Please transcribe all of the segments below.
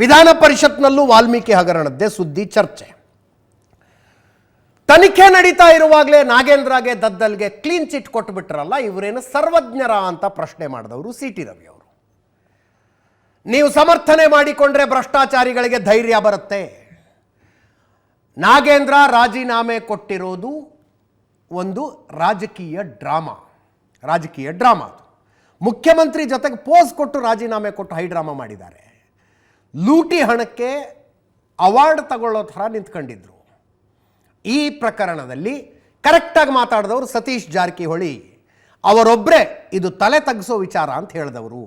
ವಿಧಾನ ಪರಿಷತ್ನಲ್ಲೂ ವಾಲ್ಮೀಕಿ ಹಗರಣದ್ದೇ ಸುದ್ದಿ ಚರ್ಚೆ. ತನಿಖೆ ನಡೀತಾ ಇರುವಾಗಲೇ ನಾಗೇಂದ್ರಗೆ ದದ್ದಲ್ಗೆ ಕ್ಲೀನ್ ಚಿಟ್ ಕೊಟ್ಟುಬಿಟ್ರಲ್ಲ ಇವರೇನು ಸರ್ವಜ್ಞರ ಅಂತ ಪ್ರಶ್ನೆ ಮಾಡಿದವರು ಸಿ ಟಿ ರವಿ ಅವರು. ನೀವು ಸಮರ್ಥನೆ ಮಾಡಿಕೊಂಡ್ರೆ ಭ್ರಷ್ಟಾಚಾರಿಗಳಿಗೆ ಧೈರ್ಯ ಬರುತ್ತೆ. ನಾಗೇಂದ್ರ ರಾಜೀನಾಮೆ ಕೊಟ್ಟಿರೋದು ಒಂದು ರಾಜಕೀಯ ಡ್ರಾಮಾ. ರಾಜಕೀಯ ಡ್ರಾಮಾ ಮುಖ್ಯಮಂತ್ರಿ ಜೊತೆಗೆ ಪೋಸ್ ಕೊಟ್ಟು ರಾಜೀನಾಮೆ ಕೊಟ್ಟು ಹೈ ಡ್ರಾಮಾ ಮಾಡಿದ್ದಾರೆ. ಲೂಟಿ ಹಣಕ್ಕೆ ಅವಾರ್ಡ್ ತಗೊಳ್ಳೋ ಥರ ನಿಂತ್ಕೊಂಡಿದ್ರು. ಈ ಪ್ರಕರಣದಲ್ಲಿ ಕರೆಕ್ಟಾಗಿ ಮಾತಾಡಿದವರು ಸತೀಶ್ ಜಾರಕಿಹೊಳಿ. ಅವರೊಬ್ಬರೇ ಇದು ತಲೆ ತಗ್ಸೋ ವಿಚಾರ ಅಂತ ಹೇಳಿದವರು.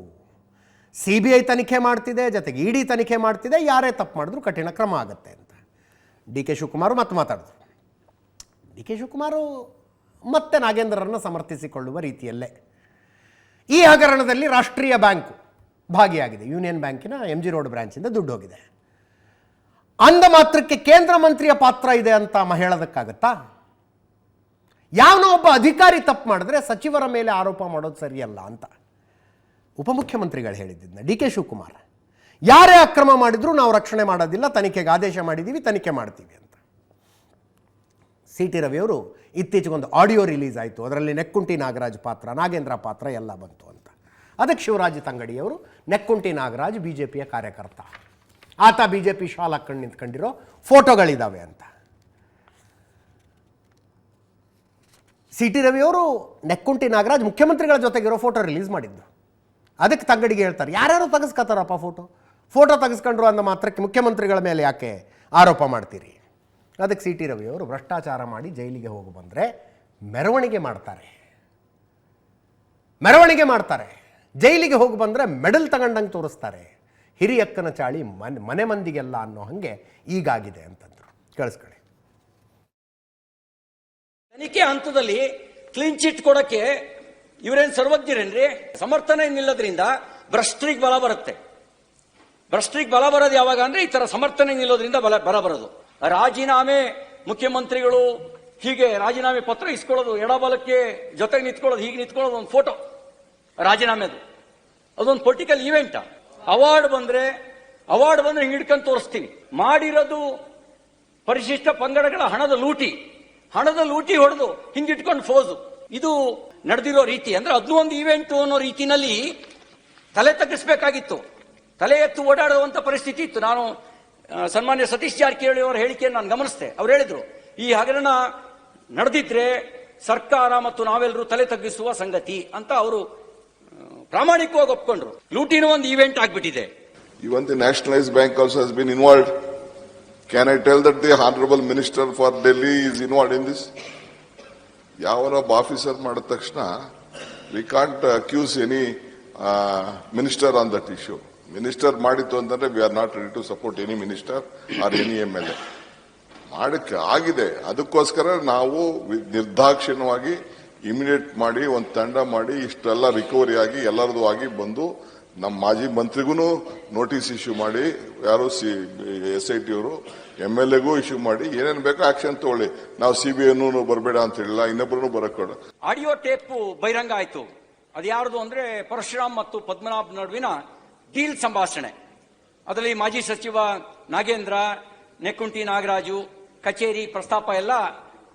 ಸಿ ಬಿ ಐ ತನಿಖೆ ಮಾಡ್ತಿದೆ, ಜೊತೆಗೆ ಇಡಿ ತನಿಖೆ ಮಾಡ್ತಿದೆ, ಯಾರೇ ತಪ್ಪು ಮಾಡಿದ್ರು ಕಠಿಣ ಕ್ರಮ ಆಗುತ್ತೆ ಅಂತ. ಡಿ ಕೆ ಶಿವಕುಮಾರ್ ಮತ್ತೆ ಮಾತಾಡಿದ್ರು. ಡಿ ಕೆ ಶಿವಕುಮಾರು ಮತ್ತೆ ನಾಗೇಂದ್ರರನ್ನು ಸಮರ್ಥಿಸಿಕೊಳ್ಳುವ ರೀತಿಯಲ್ಲೇ. ಈ ಹಗರಣದಲ್ಲಿ ರಾಷ್ಟ್ರೀಯ ಬ್ಯಾಂಕು ಭಾಗಿಯಾಗಿದೆ. ಯೂನಿಯನ್ ಬ್ಯಾಂಕಿನ ಎಂ ಜಿ ರೋಡ್ ಬ್ರಾಂಚಿಂದ ದುಡ್ಡು ಹೋಗಿದೆ. ಅಂದ ಮಾತ್ರಕ್ಕೆ ಕೇಂದ್ರ ಮಂತ್ರಿಯ ಪಾತ್ರ ಇದೆ ಅಂತ ಹೇಳೋದಕ್ಕಾಗತ್ತಾ? ಯಾವನೋ ಒಬ್ಬ ಅಧಿಕಾರಿ ತಪ್ಪು ಮಾಡಿದ್ರೆ ಸಚಿವರ ಮೇಲೆ ಆರೋಪ ಮಾಡೋದು ಸರಿಯಲ್ಲ ಅಂತ ಉಪಮುಖ್ಯಮಂತ್ರಿಗಳು ಹೇಳಿದ್ದನ್ನ ಡಿ ಕೆ ಶಿವಕುಮಾರ್. ಯಾರೇ ಅಕ್ರಮ ಮಾಡಿದ್ರು ನಾವು ರಕ್ಷಣೆ ಮಾಡೋದಿಲ್ಲ, ತನಿಖೆಗೆ ಆದೇಶ ಮಾಡಿದ್ದೀವಿ ತನಿಖೆ ಮಾಡ್ತೀವಿ ಅಂತ. ಸಿ ಟಿ ರವಿಯವರು ಇತ್ತೀಚೆಗೊಂದು ಆಡಿಯೋ ರಿಲೀಸ್ ಆಯಿತು. ಅದರಲ್ಲಿ ನೆಕ್ಕುಂಟಿ ನಾಗರಾಜ್ ಪಾತ್ರ, ನಾಗೇಂದ್ರ ಪಾತ್ರ ಎಲ್ಲ ಬಂತು ಅಂತ. ಅದಕ್ಕೆ ಶಿವರಾಜ ತಂಗಡಿಯವರು ನೆಕ್ಕುಂಟಿ ನಾಗರಾಜ್ ಬಿ ಜೆ ಪಿಯ ಕಾರ್ಯಕರ್ತ. ಆತ ಬಿ ಜೆ ಪಿ ಶಾಲ್ ಹಾಕೊಂಡು ನಿಂತ್ಕೊಂಡಿರೋ ಫೋಟೋಗಳಿದ್ದಾವೆ ಅಂತ. ಸಿ ಟಿ ರವಿಯವರು ನೆಕ್ಕುಂಟಿ ನಾಗರಾಜ್ ಮುಖ್ಯಮಂತ್ರಿಗಳ ಜೊತೆಗಿರೋ ಫೋಟೋ ರಿಲೀಸ್ ಮಾಡಿದ್ದು. ಅದಕ್ಕೆ ತಂಗಡಿಗೆ ಹೇಳ್ತಾರೆ, ಯಾರ್ಯಾರು ತೆಗೆಸ್ಕೊತಾರಪ್ಪ ಫೋಟೋ? ಫೋಟೋ ತೆಗೆಸ್ಕೊಂಡ್ರು ಅಂದ ಮಾತ್ರಕ್ಕೆ ಮುಖ್ಯಮಂತ್ರಿಗಳ ಮೇಲೆ ಯಾಕೆ ಆರೋಪ ಮಾಡ್ತೀರಿ? ಅದಕ್ಕೆ ಸಿ ಟಿ ರವಿಯವರು ಭ್ರಷ್ಟಾಚಾರ ಮಾಡಿ ಜೈಲಿಗೆ ಹೋಗಿ ಬಂದರೆ ಮೆರವಣಿಗೆ ಮಾಡ್ತಾರೆ. ಮೆರವಣಿಗೆ ಮಾಡ್ತಾರೆ. ಜೈಲಿಗೆ ಹೋಗಿ ಬಂದರೆ ಮೆಡಲ್ ತಗೊಂಡಂಗೆ ತೋರಿಸ್ತಾರೆ. ಹಿರಿಯಕ್ಕನ ಚಾಳಿ ಮನೆ ಮನೆ ಮಂದಿಗೆಲ್ಲ ಅನ್ನೋ ಹಾಗೆ ಈಗಾಗಿದೆ ಅಂತಂದ್ರು. ಕೇಳಿಸ್ಕೊಳ್ಳಿ. ತನಿಖೆ ಹಂತದಲ್ಲಿ ಕ್ಲೀನ್ ಚಿಟ್ ಕೊಡಕ್ಕೆ ಇವರೇನ್ ಸರ್ವಜ್ಞರೇನ್ರಿ? ಸಮರ್ಥನೆ ನಿಲ್ಲೋದ್ರಿಂದ ಭ್ರಷ್ಟರಿಗೆ ಬಲ ಬರುತ್ತೆ. ಭ್ರಷ್ಟರಿಗೆ ಬಲ ಬರೋದು ಯಾವಾಗ ಅಂದ್ರೆ ಈ ತರ ಸಮರ್ಥನೆ ನಿಲ್ಲೋದ್ರಿಂದ ಬಲ ಬಲ ಬರೋದು. ರಾಜೀನಾಮೆ ಮುಖ್ಯಮಂತ್ರಿಗಳು ಹೀಗೆ ರಾಜೀನಾಮೆ ಪತ್ರ ಇಸ್ಕೊಳ್ಳೋದು, ಎಡಬಲಕ್ಕೆ ಜೊತೆಗೆ ನಿಂತ್ಕೊಳ್ಳೋದು, ಹೀಗೆ ನಿಂತ್ಕೊಳ್ಳೋದು ಒಂದು ಫೋಟೋ ರಾಜೀನಾಮೆದು ಅದೊಂದು ಪೊಲಿಟಿಕಲ್ ಈವೆಂಟ್ ಅವಾರ್ಡ್ ಬಂದ್ರೆ ಅವಾರ್ಡ್ ಬಂದ್ರೆ ಹಿಂಗೆ ಹಿಡ್ಕೊಂಡು ತೋರಿಸ್ತೀವಿ ಮಾಡಿರೋದು ಪರಿಶಿಷ್ಟ ಪಂಗಡಗಳ ಹಣದ ಲೂಟಿ. ಹಣದ ಲೂಟಿ ಹೊಡೆದು ಹಿಂಗಿಟ್ಕೊಂಡು ಫೋಸು. ಇದು ನಡೆದಿರೋ ರೀತಿ. ಅಂದ್ರೆ ಅದನ್ನೂ ಒಂದು ಈವೆಂಟ್ ಅನ್ನೋ ರೀತಿನಲ್ಲಿ ತಲೆ ತಗ್ಗಿಸ್ಬೇಕಾಗಿತ್ತು. ತಲೆ ಎತ್ತು ಓಡಾಡುವಂತ ಪರಿಸ್ಥಿತಿ ಇತ್ತು. ನಾನು ಸನ್ಮಾನ್ಯ ಸತೀಶ್ ಜಾರಕಿಹೊಳಿ ಅವರ ಹೇಳಿಕೆಯನ್ನು ನಾನು ಗಮನಿಸಿದೆ. ಅವ್ರು ಹೇಳಿದ್ರು, ಈ ಹಗರಣ ನಡೆದಿದ್ರೆ ಸರ್ಕಾರ ಮತ್ತು ನಾವೆಲ್ಲರೂ ತಲೆ ತಗ್ಗಿಸುವ ಸಂಗತಿ ಅಂತ ಅವರು ಪ್ರಾಮಾಣಿಕವಾಗಿ ಒಪ್ಕೊಂಡ್ರು. ಲೂಟಿನ ಒಂದು ಇವೆಂಟ್ ಆಗ್ಬಿಟ್ಟಿದೆ. Even the nationalise bank also has been involve can I tell that the honourable minister for Delhi is in this ಯಾವನೊಬ್ಬ officer ಮಾಡಿದ ತಕ್ಷಣ we can't accuse any minister on that issue minister ಮಾಡಿತ್ತು ಅಂತಂದ್ರೆ we are not ready to support any minister or any M L A ಮಾಡಕ್ಕೆ ಆಗಿದೆ. ಅದಕ್ಕೋಸ್ಕರ ನಾವು ನಿರ್ದಾಕ್ಷಿಣ್ಯವಾಗಿ immediate ಮಾಡಿ, ಒಂದು ತಂಡ ಮಾಡಿ, ಇಷ್ಟೆಲ್ಲ ರಿಕವರಿ ಆಗಿ ಎಲ್ಲರದು ಆಗಿ ಬಂದು ನಮ್ಮ ಮಾಜಿ ಮಂತ್ರಿಗೂ ನೋಟಿಸ್ ಇಶ್ಯೂ ಮಾಡಿ, ಯಾರು C, S I T M L ಎಗೂ issue ಮಾಡಿ, ಏನೇನು ಬೇಕೋ ಆಕ್ಷನ್ ತಗೊಳ್ಳಿ. ನಾವು ಸಿ ಬಿ ಐನೂ ಬರಬೇಡ ಅಂತ ಹೇಳಿಲ್ಲ ಇನ್ನೊಬ್ಬರನ್ನು ಬರಬೇಡ ಆಡಿಯೋ ಟೇಪ್ ಬಹಿರಂಗ ಆಯಿತು. ಅದು ಯಾರ್ದು ಅಂದ್ರೆ ಪರಶುರಾಮ್ ಮತ್ತು ಪದ್ಮನಾಭ್ ನಡುವಿನ ಡೀಲ್ ಸಂಭಾಷಣೆ. ಅದರಲ್ಲಿ ಮಾಜಿ ಸಚಿವ ನಾಗೇಂದ್ರ, ನೆಕ್ಕುಂಟಿ ನಾಗರಾಜು, ಕಚೇರಿ ಪ್ರಸ್ತಾಪ ಎಲ್ಲ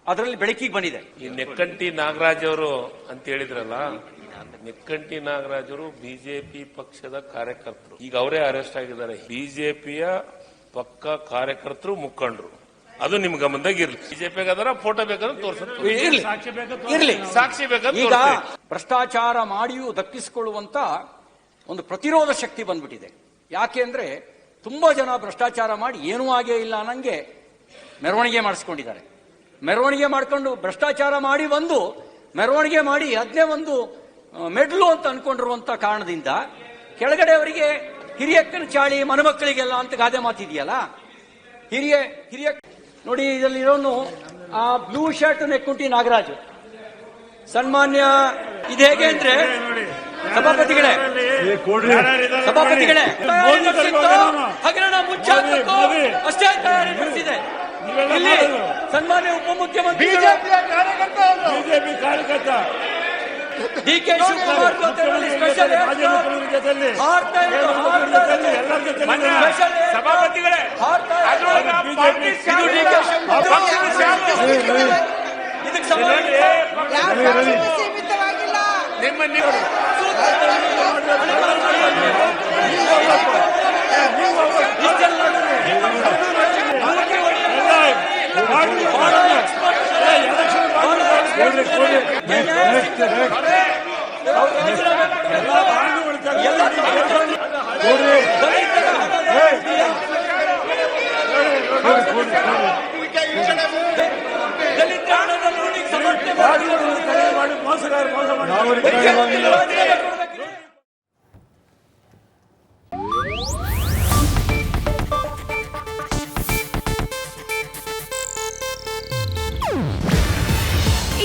ಅದರಲ್ಲಿ ಬೆಳಕಿಗೆ ಬಂದಿದೆ. ಈ ನೆಕ್ಕಂಟಿ ನಾಗರಾಜ್ ಅವರು ಅಂತ ಹೇಳಿದ್ರಲ್ಲ ನೆಕ್ಕಂಟಿ ನಾಗರಾಜ್ ಅವರು ಬಿಜೆಪಿ ಪಕ್ಷದ ಕಾರ್ಯಕರ್ತರು. ಈಗ ಅವರೇ ಅರೆಸ್ಟ್ ಆಗಿದ್ದಾರೆ. ಬಿಜೆಪಿಯ ಪಕ್ಕ ಕಾರ್ಯಕರ್ತರು ಮುಖಂಡರು. ಅದು ನಿಮ್ ಗಮನದಾಗ ಇರ್ಲಿ. ಬಿಜೆಪಿ ಅದರ ಫೋಟೋ ಬೇಕಾದ್ರೆ ತೋರಿಸುತ್ತೆ ಇರ್ಲಿ. ಇರ್ಲಿ. ಸಾಕ್ಷಿ ಬೇಕಾದ್ರೆ ಈಗ ಭ್ರಷ್ಟಾಚಾರ ಮಾಡಿಯೂ ದಕ್ಕಿಸಿಕೊಳ್ಳುವಂತ ಒಂದು ಪ್ರತಿರೋಧ ಶಕ್ತಿ ಬಂದ್ಬಿಟ್ಟಿದೆ. ಯಾಕೆ ಅಂದ್ರೆ ತುಂಬಾ ಜನ ಭ್ರಷ್ಟಾಚಾರ ಮಾಡಿ ಏನೂ ಆಗೇ ಇಲ್ಲ ಅನ್ನಂಗೆ ಮೆರವಣಿಗೆ ಮಾಡಿಸ್ಕೊಂಡಿದ್ದಾರೆ. ಮೆರವಣಿಗೆ ಮಾಡ್ಕೊಂಡು ಭ್ರಷ್ಟಾಚಾರ ಮಾಡಿ ಬಂದು ಮೆರವಣಿಗೆ ಮಾಡಿ ಅದನ್ನೇ ಒಂದು ಮೆಡ್ಲು ಅಂತ ಅನ್ಕೊಂಡಿರುವಂತ ಕಾರಣದಿಂದ ಕೆಳಗಡೆ ಅವರಿಗೆ ಹಿರಿಯಕ್ಕನ ಚಾಳಿ ಮನಮಕ್ಕಳಿಗೆಲ್ಲ ಅಂತ ಗಾದೆ ಮಾತಿದೆಯಲ್ಲ? ಹಿರಿಯ ಹಿರಿಯ ನೋಡಿ ಇದರಲ್ಲಿ ಇರೋನು ಆ ಬ್ಲೂ ಶರ್ಟ್ ನೆಕ್ಕುಂಟಿ ನಾಗರಾಜ್. ಸನ್ಮಾನ್ಯ ಇದು ಹೇಗೆ ಅಂದ್ರೆ ಸಭಾಪತಿಗಳೇ ಸಭಾಪತಿಗಳೇ ಹಗರಣ ಮುಚ್ಚಾಕಕ್ಕೂ ಅಷ್ಟೇ ತಯಾರಿ ನಡೆಸಿದೆ ಇಲ್ಲಿ ಸನ್ಮಾನ್ಯ ಉಪಮುಖ್ಯಮಂತ್ರಿ ಬಿಜೆಪಿ ಕಾರ್ಯಕರ್ತ. ಡಿ ಕೆ ಶಿವಕುಮಾರ್ ಜೊತೆಯಲ್ಲಿ ಸ್ಪೆಷಲ್ ಮಾಜಿ ಮುಖ್ಯಮಂತ್ರಿ ಜೊತೆಯಲ್ಲಿ ಹಾರ್ತಾ ಇದ್ರು, ಕೇಂದ್ರ ಹಾರ್ತಾ ಮುಖ್ಯಮಂತ್ರಿ ಜೊತೆಯಲ್ಲಿ ಇದ್ರು. ಎಲ್ಲರ ಜೊತೆಯಲ್ಲಿ ಮೊನ್ನೆ ಸ್ಪೆಷಲ್ ಸಭಾಪತಿಗಳೇ ಹಾರ್ತಾ ಇದ್ರು. ಅದ್ರೊಳಗೆ BJP ಪಾರ್ಟಿ ಇದು ಡಿ ಕೆ ಶಿವಕುಮಾರ್ ಪಕ್ಷದ ಶಾಲು. ಇದಕ್ಕೆ ಸಂಬಂಧ ಯಾವ ಪಕ್ಷಕ್ಕೂ ಸೀಮಿತವಾಗಿಲ್ಲ ನಿಮ್ಮ ನೀವು ದಲಿತ ಇವನಿಗೆ ಸಮರ್ಥನೆ ಮಾಡಿ ಮೋಸಗಾರ ಮೋಸ ಮಾಡಿ